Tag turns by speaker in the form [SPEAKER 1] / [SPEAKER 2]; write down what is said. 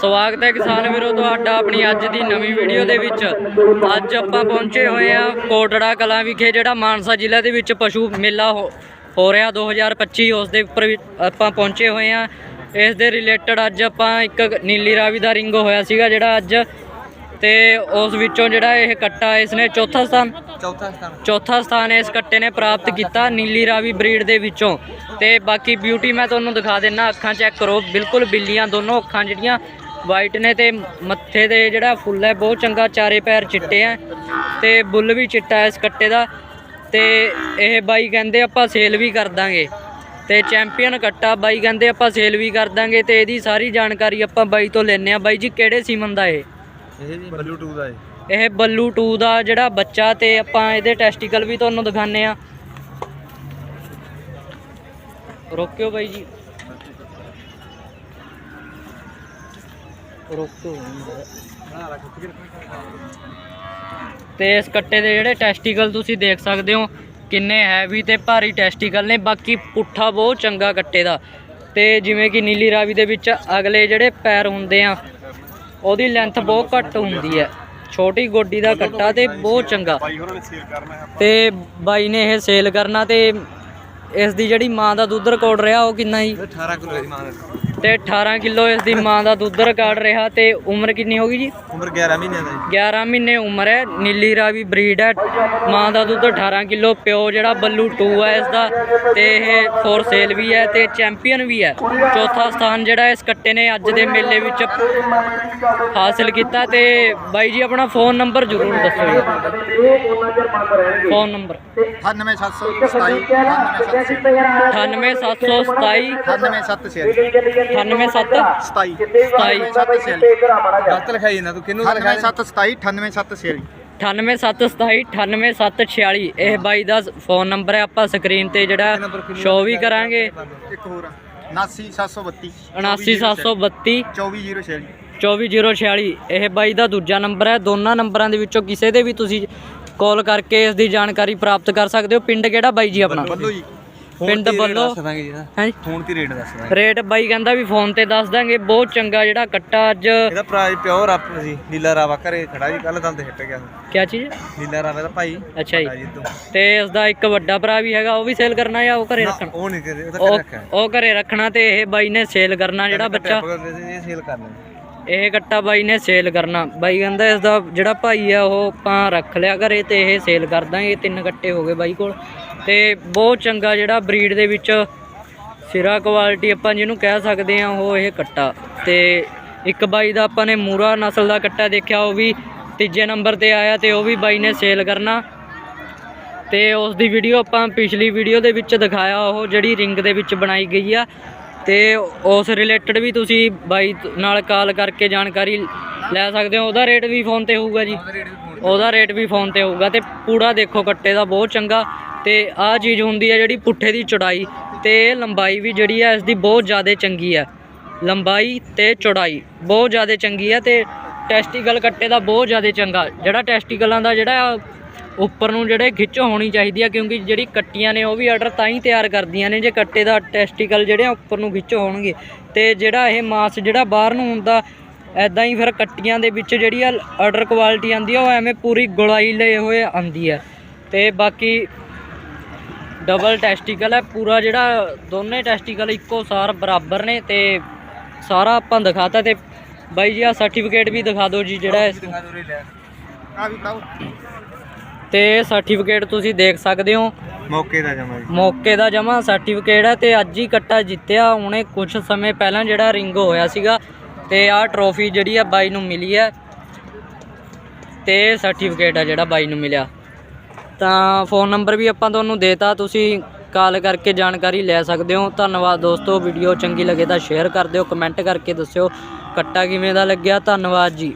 [SPEAKER 1] ਸਵਾਗਤ ਹੈ ਕਿਸਾਨ ਵੀਰੋ ਤੁਹਾਡਾ ਆਪਣੀ ਅੱਜ ਦੀ ਨਵੀਂ ਵੀਡੀਓ ਦੇ ਵਿੱਚ। ਅੱਜ ਆਪਾਂ ਪਹੁੰਚੇ ਹੋਏ ਆ ਕੋਟੜਾ ਕਲਾਂ ਵਿਖੇ ਜਿਹੜਾ ਮਾਨਸਾ ਜ਼ਿਲ੍ਹਾ ਦੇ ਵਿੱਚ ਪਸ਼ੂ ਮੇਲਾ ਹੋ ਰਿਹਾ 2025 ਉਸ ਦੇ ਉੱਪਰ ਵੀ ਆਪਾਂ ਪਹੁੰਚੇ ਹੋਏ ਆ ਇਸ ਦੇ ਰਿਲੇਟਡ ਅੱਜ ਆਪਾਂ ਇੱਕ ਨੀਲੀ ਰਾਵੀ ਦਾ ਰਿੰਗ ਹੋਇਆ ਸੀਗਾ ਜਿਹੜਾ ਅੱਜ। ਤੇ ਉਸ ਵਿੱਚੋਂ ਜਿਹੜਾ ਇਹ ਕੱਟਾ ਇਸਨੇ ਚੌਥਾ ਸਥਾਨ
[SPEAKER 2] ਚੌਥਾ ਸਥਾਨ।
[SPEAKER 1] ਚੌਥਾ ਸਥਾਨ ਇਸ ਕੱਟੇ ਨੇ ਪ੍ਰਾਪਤ ਕੀਤਾ ਨੀਲੀ ਰਾਵੀ ਬਰੀਡ ਦੇ ਵਿੱਚੋਂ। ਤੇ ਬਾਕੀ ਬਿਊਟੀ ਮੈਂ ਤੁਹਾਨੂੰ ਦਿਖਾ ਦਿੰਨਾ ਅੱਖਾਂ ਚੈੱਕ ਕਰੋ। ਬਿਲਕੁਲ ਬਿੱਲੀਆਂ ਦੋਨੋਂ ਅੱਖਾਂ ਜਿਹੜੀਆਂ ਵਾਈਟ ਨੇ ਤੇ ਮੱਥੇ ਤੇ ਜਿਹੜਾ ਫੁੱਲ ਹੈ ਬਹੁਤ ਚੰਗਾ ਚਾਰੇ ਪੈਰ ਚਿੱਟੇ ਆ ਤੇ ਬੁੱਲ ਵੀ ਚਿੱਟਾ ਹੈ ਇਸ ਕੱਟੇ ਦਾ ਤੇ ਇਹ ਬਾਈ ਕਹਿੰਦੇ ਆਪਾਂ ਸੇਲ ਵੀ ਕਰ ਦਾਂਗੇ ਤੇ ਚੈਂਪੀਅਨ ਕੱਟਾ ਬਾਈ ਕਹਿੰਦੇ ਆਪਾਂ ਸੇਲ ਵੀ ਕਰ ਦਾਂਗੇ ਤੇ ਇਹਦੀ ਸਾਰੀ ਜਾਣਕਾਰੀ ਆਪਾਂ ਬਾਈ ਤੋਂ ਲੈਣੇ ਆ ਬਾਈ ਜੀ ਕਿਹੜੇ ਸੀਮਨ ਦਾ ਇਹ?
[SPEAKER 2] ਇਹ ਜੀ ਬਲੂਟੂਥ ਦਾ ਹੈ
[SPEAKER 1] ਇਹ ਬੱਲੂ 2 ਦਾ ਜਿਹੜਾ ਬੱਚਾ ਤੇ ਆਪਾਂ ਇਹਦੇ ਟੈਸਟੀਕਲ ਵੀ ਤੁਹਾਨੂੰ ਦਿਖਾਣੇ ਆ ਰੋਕਿਓ ਬਾਈ ਜੀ। ਰੋਕਿਓ ਤੇ ਇਸ ਕੱਟੇ ਦੇ ਜਿਹੜੇ ਟੈਸਟੀਕਲ ਤੁਸੀਂ ਦੇਖ ਸਕਦੇ ਹੋ, ਕਿੰਨੇ ਹੈਵੀ ਤੇ ਭਾਰੀ ਟੈਸਟੀਕਲ ਨੇ, ਬਾਕੀ ਪੁੱਠਾ ਬਹੁਤ ਚੰਗਾ ਕੱਟੇ ਦਾ। ਤੇ ਜਿਵੇਂ ਕਿ ਨੀਲੀ ਰਾਵੀ ਦੇ ਵਿੱਚ ਅਗਲੇ ਜਿਹੜੇ ਪੈਰ ਹੁੰਦੇ ਆ, ਉਹਦੀ ਲੈਂਥ ਬਹੁਤ ਘੱਟ ਹੁੰਦੀ ਹੈ। ਛੋਟੀ ਗੋਡੀ ਦਾ ਕੱਟਾ ਤੇ ਬਹੁਤ ਚੰਗਾ। ਤੇ ਬਾਈ ਨੇ ਇਹ ਸੇਲ ਕਰਨਾ ਤੇ ਇਸ ਦੀ ਜਿਹੜੀ ਮਾਂ ਦਾ ਦੁੱਧ ਰਿਕਾਰਡ ਰਿਹਾ, ਉਹ ਕਿੰਨਾ ਜੀ?
[SPEAKER 2] 18 ਕਿਲੋ ਦੀ ਮਾਂ ਦੀ।
[SPEAKER 1] ਤੇ 18 ਕਿਲੋ ਇਸ ਦੀ ਮਾਂ ਦਾ ਦੁੱਧ ਰਿਕਾਰਡ ਰਿਹਾ ਤੇ ਉਮਰ ਕਿੰਨੀ ਹੋ ਗਈ ਜੀ?
[SPEAKER 2] ਉਮਰ 11 ਮਹੀਨਿਆਂ ਦਾ ਜੀ।
[SPEAKER 1] 11 ਮਹੀਨੇ ਉਮਰ ਹੈ ਨੀਲੀ ਰਾਵੀ ਬਰੀਡ ਹੈ। ਮਾਂ ਦਾ ਦੁੱਧ 18 ਕਿਲੋ ਪਿਓ ਜਿਹੜਾ ਬੱਲੂ 2 ਹੈ ਇਸ ਦਾ ਤੇ ਇਹ ਫੋਰ ਸੇਲ ਵੀ ਹੈ ਤੇ ਚੈਂਪੀਅਨ ਵੀ ਹੈ। ਚੌਥਾ ਸਥਾਨ ਜਿਹੜਾ ਇਸ ਕੱਟੇ ਨੇ ਅੱਜ ਦੇ ਮੇਲੇ ਵਿੱਚ ਹਾਸਲ ਕੀਤਾ ਤੇ ਬਾਈ ਜੀ ਆਪਣਾ ਫੋਨ ਨੰਬਰ ਜ਼ਰੂਰ ਦੱਸੋ ਜੀ। Phone number.
[SPEAKER 2] 98727
[SPEAKER 1] 98727
[SPEAKER 2] 98727
[SPEAKER 1] 98727
[SPEAKER 2] ਗਲਤ ਲਿਖਾਈ ਨਾ ਤੂੰ। ਕਿਹਨੂੰ ਲਿਖਾਈ 98727
[SPEAKER 1] 98727 98746 ਇਹ ਬਾਈ ਦਾ ਫੋਨ ਨੰਬਰ ਹੈ ਆਪਾਂ ਸਕਰੀਨ ਤੇ ਜਿਹੜਾ ਸ਼ੋਅ ਵੀ ਕਰਾਂਗੇ।
[SPEAKER 2] ਇੱਕ ਹੋਰ 99732
[SPEAKER 1] 79732
[SPEAKER 2] 24046
[SPEAKER 1] 24046 ਇਹ ਬਾਈ ਦਾ ਦੂਜਾ ਨੰਬਰ ਹੈ। ਦੋਨਾਂ ਨੰਬਰਾਂ ਦੇ ਵਿੱਚੋਂ ਕਿਸੇ ਦੇ ਵੀ ਤੁਸੀਂ ਕਾਲ ਕਰਕੇ ਇਸ ਦੀ ਜਾਣਕਾਰੀ ਪ੍ਰਾਪਤ ਕਰ ਸਕਦੇ ਹੋ। ਪਿੰਡ ਕਿਹੜਾ ਬਾਈ ਜੀ ਆਪਣਾ?
[SPEAKER 2] ਬੱਲੋ ਜੀ।
[SPEAKER 1] ਪਿੰਡ ਬੱਲੋ
[SPEAKER 2] ਦੱਸ ਦਾਂਗੇ ਜੀ ਇਹਦਾ।
[SPEAKER 1] ਹੈ?
[SPEAKER 2] ਫੋਨ ਤੇ ਰੇਟ ਦੱਸ ਦਾਂਗੇ।
[SPEAKER 1] ਰੇਟ ਬਾਈ ਕਹਿੰਦਾ ਵੀ ਫੋਨ ਤੇ ਦੱਸ ਦਾਂਗੇ ਬਹੁਤ ਚੰਗਾ ਜਿਹੜਾ ਕੱਟਾ ਅੱਜ।
[SPEAKER 2] ਇਹਦਾ ਪ੍ਰਾਈਸ ਪਿਓਰ ਆਪ ਸੀ ਨੀਲਾ ਰਾਵਾ ਘਰੇ ਖੜਾ ਜੀ ਕੱਲ ਦੰਦ ਹਿੱਟ ਗਿਆ।
[SPEAKER 1] ਕਿਆ ਚੀਜ਼?
[SPEAKER 2] ਨੀਲਾ ਰਾਵਾ ਦਾ ਭਾਈ
[SPEAKER 1] ਅੱਛਾ ਜੀ।
[SPEAKER 2] ਤੂੰ
[SPEAKER 1] ਇਸ ਦਾ ਇੱਕ ਵੱਡਾ ਭਰਾ ਵੀ ਹੈਗਾ ਉਹ ਵੀ ਸੇਲ ਕਰਨਾ ਜਾਂ ਉਹ ਘਰੇ ਰੱਖਣਾ?
[SPEAKER 2] ਉਹ ਨਹੀਂ ਕਰੇ ਉਹ ਤਾਂ ਘਰੇ ਰੱਖਿਆ
[SPEAKER 1] ਉਹ ਘਰੇ ਰੱਖਣਾ ਤੇ ਇਹ ਬਾਈ ਨੇ ਸੇਲ ਕਰਨਾ ਜਿਹੜਾ ਬੱਚਾ।
[SPEAKER 2] ਇਹ ਸੇਲ ਕਰ ਲੈਣਾ
[SPEAKER 1] ਇਹ ਕੱਟਾ ਬਾਈ ਨੇ ਸੇਲ ਕਰਨਾ। ਬਾਈ ਕਹਿੰਦਾ ਇਸ ਦਾ ਜਿਹੜਾ ਭਾਈ ਆ ਉਹ ਆਪਾਂ ਰੱਖ ਲਿਆ ਘਰੇ ਤੇ ਇਹ ਸੇਲ ਕਰ ਦਾਂਗੇ ਤਿੰਨ ਕੱਟੇ ਹੋ ਗਏ ਬਾਈ ਕੋਲ। ਤੇ ਬਹੁਤ ਚੰਗਾ ਜਿਹੜਾ ਬਰੀਡ ਦੇ ਵਿੱਚ ਸਿਰਾ ਕੁਆਲਿਟੀ ਆਪਾਂ ਜਿਹਨੂੰ ਕਹਿ ਸਕਦੇ ਆ ਉਹ ਇਹ ਕੱਟਾ। ਤੇ ਇੱਕ ਬਾਈ ਦਾ ਆਪਾਂ ਨੇ ਮੂਰਾ ਨਸਲ ਦਾ ਕੱਟਾ ਦੇਖਿਆ, ਉਹ ਵੀ ਤੀਜੇ ਨੰਬਰ ਤੇ ਆਇਆ ਤੇ ਉਹ ਵੀ ਬਾਈ ਨੇ ਸੇਲ ਕਰਨਾ। ਤੇ ਉਸ ਦੀ ਵੀਡੀਓ ਆਪਾਂ ਪਿਛਲੀ ਵੀਡੀਓ ਦੇ ਵਿੱਚ ਦਿਖਾਇਆ, ਉਹ ਜਿਹੜੀ ਰਿੰਗ ਦੇ ਵਿੱਚ ਬਣਾਈ ਗਈ ਆ। ਤੇ ਉਸ ਰਿਲੇਟਡ ਵੀ ਤੁਸੀਂ ਬਾਈ ਨਾਲ ਕਾਲ ਕਰਕੇ ਜਾਣਕਾਰੀ ਲੈ ਸਕਦੇ ਹੋ। ਉਹਦਾ ਰੇਟ ਵੀ ਫੋਨ ਤੇ ਹੋਊਗਾ ਜੀ। ਉਹਦਾ ਰੇਟ ਵੀ ਫੋਨ ਤੇ ਹੋਊਗਾ ਤੇ ਪੂੜਾ ਦੇਖੋ ਕੱਟੇ ਦਾ ਬਹੁਤ ਚੰਗਾ। ਤੇ ਆਹ ਚੀਜ਼ ਹੁੰਦੀ ਹੈ ਜਿਹੜੀ ਪੁੱਠੇ ਦੀ ਚੌੜਾਈ ਤੇ ਇਹ ਲੰਬਾਈ ਵੀ ਜਿਹੜੀ ਹੈ ਇਸ ਦੀ ਬਹੁਤ ਜ਼ਿਆਦਾ ਚੰਗੀ ਹੈ। ਲੰਬਾਈ ਤੇ ਚੌੜਾਈ ਬਹੁਤ ਜ਼ਿਆਦਾ ਚੰਗੀ ਹੈ ਤੇ ਟੈਸਟੀਕਲ ਕੱਟੇ ਦਾ ਬਹੁਤ ਜ਼ਿਆਦਾ ਚੰਗਾ। ਜਿਹੜਾ ਟੈਸਟੀਕਲਾਂ ਦਾ ਜਿਹੜਾ ਉੱਪਰ ਨੂੰ ਜਿਹੜੇ ਖਿੱਚ ਹੋਣੀ ਚਾਹੀਦੀ ਆ ਕਿਉਂਕਿ ਜਿਹੜੀ ਕੱਟੀਆਂ ਨੇ ਉਹ ਵੀ ਆਰਡਰ ਤਾਂ ਹੀ ਤਿਆਰ ਕਰਦੀਆਂ ਨੇ ਜੇ ਕੱਟੇ ਦਾ ਟੈਸਟੀਕਲ ਜਿਹੜੇ ਉੱਪਰ ਨੂੰ ਖਿੱਚ ਹੋਣਗੇ। ਤੇ ਜਿਹੜਾ ਇਹ ਮਾਸ ਜਿਹੜਾ ਬਾਹਰ ਨੂੰ ਹੁੰਦਾ ਐਦਾਂ ਹੀ ਫਿਰ ਕੱਟੀਆਂ ਦੇ ਵਿੱਚ ਜਿਹੜੀ ਆ ਆਰਡਰ ਕੁਆਲਿਟੀ ਆਂਦੀ ਆ ਉਹ ਐਵੇਂ ਪੂਰੀ ਗੁਲਾਈ ਲਏ ਹੋਏ ਆਂਦੀ ਆ। ਤੇ ਬਾਕੀ ਡਬਲ ਟੈਸਟੀਕਲ ਹੈ ਪੂਰਾ ਜਿਹੜਾ ਦੋਨੇ ਟੈਸਟੀਕਲ ਇੱਕੋ ਸਾਰ ਬਰਾਬਰ ਨੇ ਤੇ ਸਾਰਾ ਆਪਾਂ ਦਿਖਾਤਾ ਤੇ ਬਾਈ ਜੀ ਆ ਸਰਟੀਫਿਕੇਟ ਵੀ ਦਿਖਾ ਦਿਓ ਜੀ ਜਿਹੜਾ ਇਸ
[SPEAKER 2] ਆ ਵੀ
[SPEAKER 1] ਤੇ ਸਰਟੀਫਿਕੇਟ ਤੁਸੀਂ ਦੇਖ ਸਕਦੇ ਹੋ।
[SPEAKER 2] ਮੌਕੇ ਦਾ ਜਮਾ ਜੀ।
[SPEAKER 1] ਮੌਕੇ ਦਾ ਜਮਾ ਸਰਟੀਫਿਕੇਟ ਹੈ ਤੇ ਅੱਜ ਹੀ ਕੱਟਾ ਜਿੱਤਿਆ। ਹੁਣੇ ਕੁਝ ਸਮੇਂ ਪਹਿਲਾਂ ਜਿਹੜਾ ਰਿੰਗ ਹੋਇਆ ਸੀਗਾ ਤੇ ਆਹ ਟਰੋਫੀ ਜਿਹੜੀ ਆ ਬਾਈ ਨੂੰ ਮਿਲੀ ਹੈ। ਤੇ ਸਰਟੀਫਿਕੇਟ ਆ ਜਿਹੜਾ ਬਾਈ ਨੂੰ ਮਿਲਿਆ। ਤਾਂ ਫੋਨ ਨੰਬਰ ਵੀ ਆਪਾਂ ਤੁਹਾਨੂੰ ਦੇਤਾ। ਤੁਸੀਂ ਕਾਲ ਕਰਕੇ ਜਾਣਕਾਰੀ ਲੈ ਸਕਦੇ ਹੋ। ਧੰਨਵਾਦ ਦੋਸਤੋ। ਵੀਡੀਓ ਚੰਗੀ ਲੱਗੇ ਤਾਂ ਸ਼ੇਅਰ ਕਰ ਦਿਓ। ਕਮੈਂਟ ਕਰਕੇ ਦੱਸਿਓ। ਕੱਟਾ ਕਿਵੇਂ ਦਾ ਲੱਗਿਆ? ਧੰਨਵਾਦ ਜੀ।